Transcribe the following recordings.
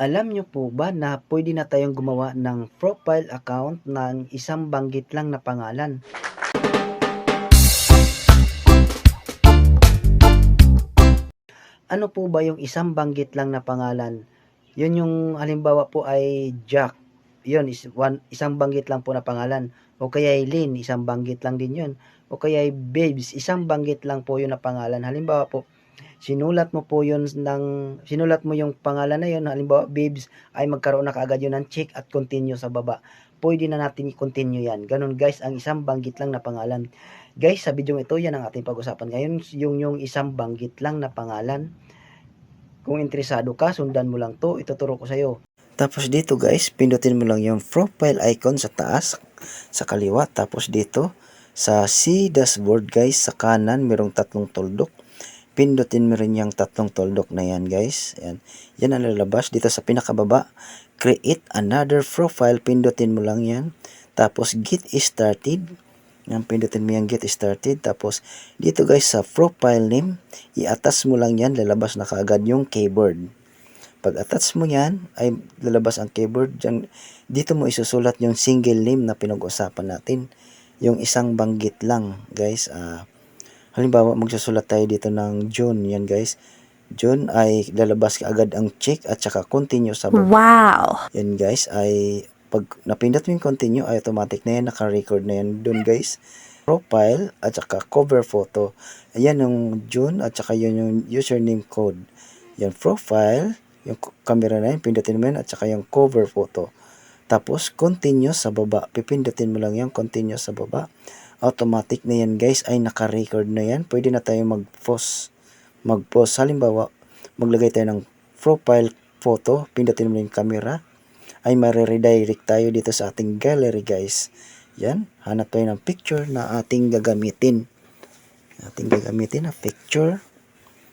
Alam niyo po ba na pwede na tayong gumawa ng profile account ng isang banggit lang na pangalan? Ano po ba yung isang banggit lang na pangalan? Yun yung halimbawa po ay Jack. Yun, is, one, isang banggit lang po na pangalan. O kaya ay Lynn, isang banggit lang din yun. O kaya ay Babes, isang banggit lang po yun na pangalan. Halimbawa po, sinulat mo po yun ng, sinulat mo yung pangalan na yun, halimbawa Babes, ay magkaroon na kaagad yun ng check at continue sa baba. Pwede na natin i-continue yan. Ganun guys, ang isang banggit lang na pangalan. Guys, sa video ito, yan ang ating pag-usapan ngayon, yung, yung isang banggit lang na pangalan. Kung interesado ka, sundan mo lang to, ituturo ko sa'yo. Tapos dito guys, pindutin mo lang yung profile icon sa taas, sa kaliwa. Tapos dito, sa C dashboard guys, sa kanan, merong tatlong tuldok. Pindutin mo rin yung tatlong tuldok na yan guys. Yan, yan ang lalabas. Dito sa pinakababa, create another profile. Pindutin mo lang yan. Tapos get started. Yan, pindutin mo yung get started. Tapos dito guys sa profile name, i-attach mo lang yan. Lalabas na kaagad yung keyboard. Pag attach mo yan, ay lalabas ang keyboard. Diyan, dito mo isusulat yung single name na pinag-usapan natin. Yung isang banggit lang, guys. Ah, halimbawa, magsusulat tayo dito ng June. Yan, guys. June ay lalabas ka agad ang check at saka continue sa baba. Wow. Yan, guys, ay pag napindot mo yung continue, ay automatic na yan, naka-record na yan doon, guys. Profile at saka cover photo. Ayan yung June at saka yun yung username code. Yan, profile, yung camera na yun, pindutin mo yan, at saka yung cover photo. Tapos, continue sa baba. Pipindutin mo lang yung continue sa baba. Automatic na yan, guys, ay naka-record na yan. Pwede na tayo mag-post. Mag-post. Halimbawa, maglagay tayo ng profile photo, pindutin mo yung camera, ay mariredirect tayo dito sa ating gallery, guys. Yan, hanap tayo ng picture na ating gagamitin. Ating gagamitin na picture.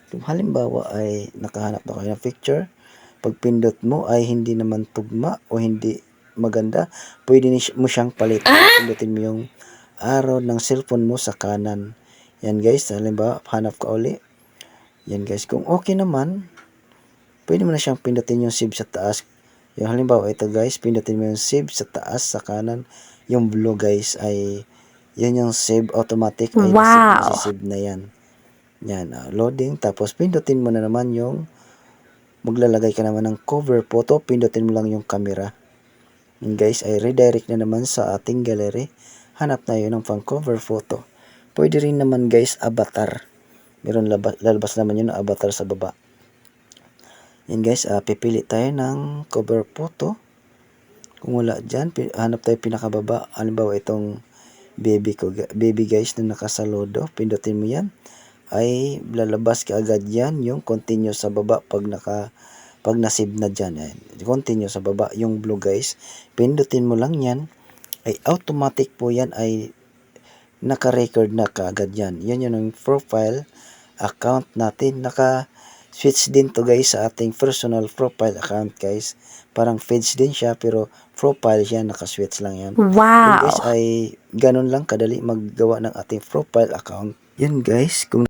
Kung halimbawa ay nakahanap na kayo ng picture, pag pindot mo ay hindi naman tugma o hindi maganda, pwede mo siyang palitan. Pindutin mo yung arrow ng cellphone mo sa kanan. Yan guys, halimbawa, hanap ka uli. Yan guys, kung okay naman, pwede mo na siyang pindutin yung save sa taas. Yung halimbawa, ito guys, pindutin mo yung save sa taas, sa kanan. Yung blue guys ay, yan yung save automatic. Ay Wow. save na yan. Yan, ah, loading. Tapos, pindutin mo na naman yung maglalagay ka naman ng cover photo. Pindutin mo lang yung camera. Yan guys, ay redirect na naman sa ating gallery. Hanap na yun ng pang cover photo. Pwede rin naman guys, avatar. Meron laba- lalabas naman yun ng avatar sa baba. Yan guys, ah, pipili tayo ng cover photo. Kung wala dyan, hanap tayo pinakababa. Halimbawa itong baby ko, baby guys na nakasaludo. Pindutin mo yan ay lalabas ka agad yan yung continue sa baba pag naka pag nasave na dyan continue sa baba yung blue guys pindutin mo lang yan ay automatic po yan ay naka-record na kaagad yan. Yan yun yung profile account natin. Naka-switch din to guys sa ating personal profile account guys. Parang feeds din siya pero profile siya naka-switch lang yan. Wow! And guys ay ganun lang kadali maggawa ng ating profile account. Yan guys, kung